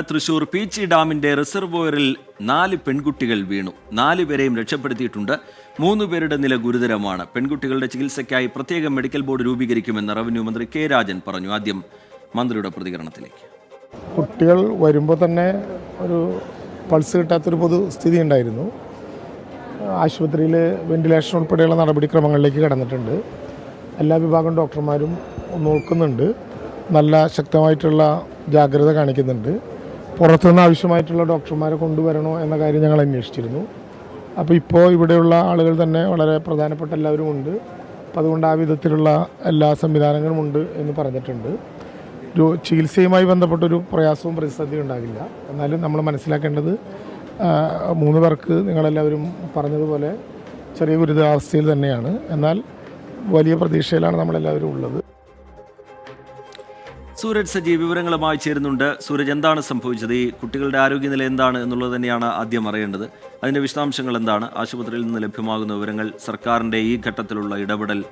തൃശൂർ പീച്ചി ഡാമിന്റെ റിസർവോയറിൽ നാല് പെൺകുട്ടികൾ വീണു. നാല് പേരെയും രക്ഷപ്പെടുത്തിയിട്ടുണ്ട്. മൂന്ന് പേരുടെ നില ഗുരുതരമാണ്. പെൺകുട്ടികളുടെ ചികിത്സയ്ക്കായി പ്രത്യേക മെഡിക്കൽ ബോർഡ് രൂപീകരിക്കുമെന്ന് റവന്യൂ മന്ത്രി കെ രാജൻ പറഞ്ഞു. ആദ്യം മന്ത്രിയുടെ പ്രതികരണത്തിലേക്ക്. കുട്ടികൾ വരുമ്പോൾ തന്നെ ഒരു പൾസ് കിട്ടാത്തൊരു പൊതു സ്ഥിതി ഉണ്ടായിരുന്നു. ആശുപത്രിയിൽ വെന്റിലേഷൻ ഉൾപ്പെടെയുള്ള നടപടിക്രമങ്ങളിലേക്ക് കടന്നിട്ടുണ്ട്. എല്ലാ വിഭാഗം ഡോക്ടർമാരും നോക്കുന്നുണ്ട്. നല്ല ശക്തമായിട്ടുള്ള ജാഗ്രത കാണിക്കുന്നുണ്ട്. പുറത്തുനിന്ന് ആവശ്യമായിട്ടുള്ള ഡോക്ടർമാരെ കൊണ്ടുവരണോ എന്ന കാര്യം ഞങ്ങൾ അന്വേഷിച്ചിരുന്നു. അപ്പോൾ ഇപ്പോൾ ഇവിടെയുള്ള ആളുകൾ തന്നെ വളരെ പ്രധാനപ്പെട്ട എല്ലാവരും ഉണ്ട്. അപ്പം അതുകൊണ്ട് ആ വിധത്തിലുള്ള എല്ലാ സംവിധാനങ്ങളും ഉണ്ട് എന്ന് പറഞ്ഞിട്ടുണ്ട്. ഒരു ചികിത്സയുമായി ബന്ധപ്പെട്ടൊരു പ്രയാസവും പ്രതിസന്ധിയും ഉണ്ടാകില്ല. എന്നാലും നമ്മൾ മനസ്സിലാക്കേണ്ടത് മൂന്ന് പേർക്ക് നിങ്ങളെല്ലാവരും പറഞ്ഞതുപോലെ ചെറിയ ഗുരുതരാവസ്ഥയിൽ തന്നെയാണ്. എന്നാൽ വലിയ പ്രതീക്ഷയിലാണ് നമ്മളെല്ലാവരും ഉള്ളത്. സൂരജ് സജി വിവരങ്ങളുമായി ചേരുന്നുണ്ട്. സൂരജ് എന്താണ് സംഭവിച്ചത്? ഈ കുട്ടികളുടെ ആരോഗ്യനില എന്താണ് എന്നുള്ളത് തന്നെയാണ് ആദ്യം അറിയേണ്ടത്. അതിന്റെ വിശദാംശങ്ങൾ എന്താണ്? ആശുപത്രിയിൽ നിന്ന് ലഭ്യമാകുന്ന വിവരങ്ങൾ സർക്കാരിന്റെ ഈ ഘട്ടത്തിലുള്ള ഇടപെടൽ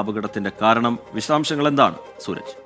അപകടത്തിന്റെ കാരണം വിശദാംശങ്ങൾ എന്താണ്? സൂരജ്.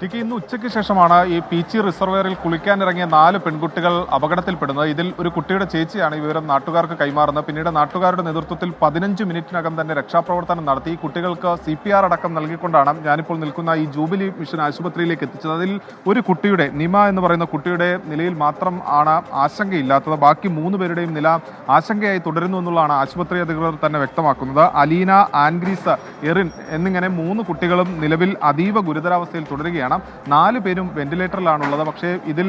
ടിക്ക് ഇന്ന് ഉച്ചയ്ക്ക് ശേഷമാണ് ഈ പീച്ചി റിസർവയറിൽ കുളിക്കാനിറങ്ങിയ നാല് പെൺകുട്ടികൾ അപകടത്തിൽപ്പെടുന്നത്. ഇതിൽ ഒരു കുട്ടിയുടെ ചേച്ചിയാണ് ഈ വിവരം നാട്ടുകാർക്ക് കൈമാറുന്നത്. പിന്നീട് നാട്ടുകാരുടെ നേതൃത്വത്തിൽ പതിനഞ്ച് മിനിറ്റിനകം തന്നെ രക്ഷാപ്രവർത്തനം നടത്തി. കുട്ടികൾക്ക് സി പി ആർ അടക്കം നൽകിക്കൊണ്ടാണ് ഞാനിപ്പോൾ നിൽക്കുന്ന ഈ ജൂബിലി മിഷൻ ആശുപത്രിയിലേക്ക് എത്തിച്ചത്. അതിൽ ഒരു കുട്ടിയുടെ നിമ എന്ന് പറയുന്ന കുട്ടിയുടെ നിലയിൽ മാത്രം ആണ് ആശങ്കയില്ലാത്തത്. ബാക്കി മൂന്ന് പേരുടെയും നില ആശങ്കയായി തുടരുന്നു എന്നുള്ളതാണ് ആശുപത്രി അധികൃതർ തന്നെ വ്യക്തമാക്കുന്നത്. അലീന ആൻഗ്രീസ് എറിൻ എന്നിങ്ങനെ മൂന്ന് കുട്ടികളും നിലവിൽ അതീവ ഗുരുതരാവസ്ഥയിൽ തുടരുകയാണ്. നാല് പേരും വെന്റിലേറ്ററിലാണുള്ളത്. പക്ഷേ ഇതിൽ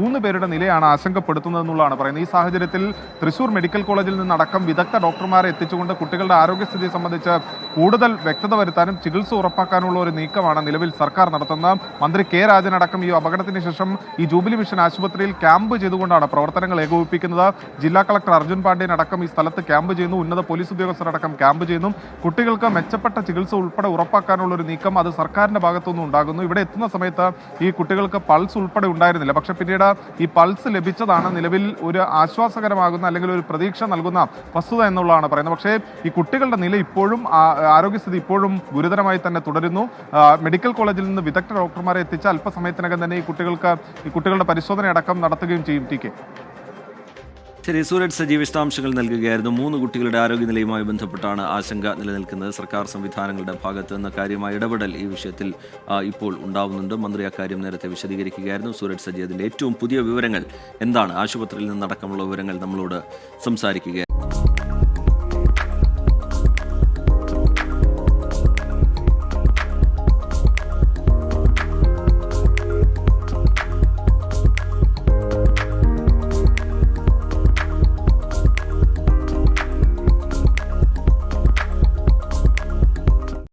മൂന്ന് പേരുടെ നിലയാണ് ആശങ്കപ്പെടുത്തുന്നതെന്നുള്ളതാണ് പറയുന്നത്. ഈ സാഹചര്യത്തിൽ തൃശൂർ മെഡിക്കൽ കോളേജിൽ നിന്നടക്കം വിദഗ്ധ ഡോക്ടർമാരെ എത്തിച്ചുകൊണ്ട് കുട്ടികളുടെ ആരോഗ്യസ്ഥിതി സംബന്ധിച്ച് കൂടുതൽ വ്യക്തത വരുത്താനും ചികിത്സ ഉറപ്പാക്കാനുള്ള ഒരു നീക്കമാണ് നിലവിൽ സർക്കാർ നടത്തുന്നത്. മന്ത്രി കെ രാജൻ അടക്കം ഈ അപകടത്തിന് ശേഷം ഈ ജൂബിലി മിഷൻ ആശുപത്രിയിൽ ക്യാമ്പ് ചെയ്തുകൊണ്ടാണ് പ്രവർത്തനങ്ങൾ ഏകോപിപ്പിക്കുന്നത്. ജില്ലാ കളക്ടർ അർജുൻ പാണ്ഡ്യൻ അടക്കം ഈ സ്ഥലത്ത് ക്യാമ്പ് ചെയ്യുന്നു. ഉന്നത പോലീസ് ഉദ്യോഗസ്ഥരടക്കം ക്യാമ്പ് ചെയ്യുന്നു. കുട്ടികൾക്ക് മെച്ചപ്പെട്ട ചികിത്സ ഉൾപ്പെടെ ഉറപ്പാക്കാനുള്ള ഒരു നീക്കം അത് സർക്കാരിന്റെ ഭാഗത്തുനിന്ന് ഉണ്ടാകുന്നു. ഇവിടെ എത്തുന്ന സമയത്ത് ഈ കുട്ടികൾക്ക് പൾസ് ഉൾപ്പെടെ ഉണ്ടായിരുന്നില്ല. പക്ഷേ പിന്നീട് ഈ പൾസ് ലഭിച്ചതാണ് നിലവിൽ ഒരു ആശ്വാസകരമാകുന്ന അല്ലെങ്കിൽ ഒരു പ്രതീക്ഷ നൽകുന്ന വസ്തുത എന്നുള്ളതാണ് പറയുന്നത്. പക്ഷേ ഈ കുട്ടികളുടെ നില ഇപ്പോഴും ആരോഗ്യസ്ഥിതി ഇപ്പോഴും ഗുരുതരമായി തന്നെ തുടരുന്നു. മെഡിക്കൽ കോളേജിൽ നിന്ന് വിദഗ്ധ ഡോക്ടർമാരെ എത്തിച്ച അല്പസമയത്തിനകം തന്നെ ഈ കുട്ടികൾക്ക് ഈ കുട്ടികളുടെ പരിശോധന അടക്കം നടത്തുകയും ചെയ്യും ടി കെ. ശരി സൂരജ് സജീവ വിശദാംശങ്ങൾ നൽകുകയായിരുന്നു. മൂന്ന് കുട്ടികളുടെ ആരോഗ്യനിലയുമായി ബന്ധപ്പെട്ടാണ് ആശങ്ക നിലനിൽക്കുന്നത്. സർക്കാർ സംവിധാനങ്ങളുടെ ഭാഗത്ത് നിന്ന് കാര്യമായ ഇടപെടൽ ഈ വിഷയത്തിൽ ഇപ്പോൾ ഉണ്ടാവുന്നുണ്ട്. മന്ത്രി അക്കാര്യം നേരത്തെ വിശദീകരിക്കുകയായിരുന്നു. സൂരജ് സജീവിന്റെ ഏറ്റവും പുതിയ വിവരങ്ങൾ എന്താണ്? ആശുപത്രിയിൽ നിന്നടക്കമുള്ള വിവരങ്ങൾ നമ്മളോട് സംസാരിക്കുകയായിരുന്നു.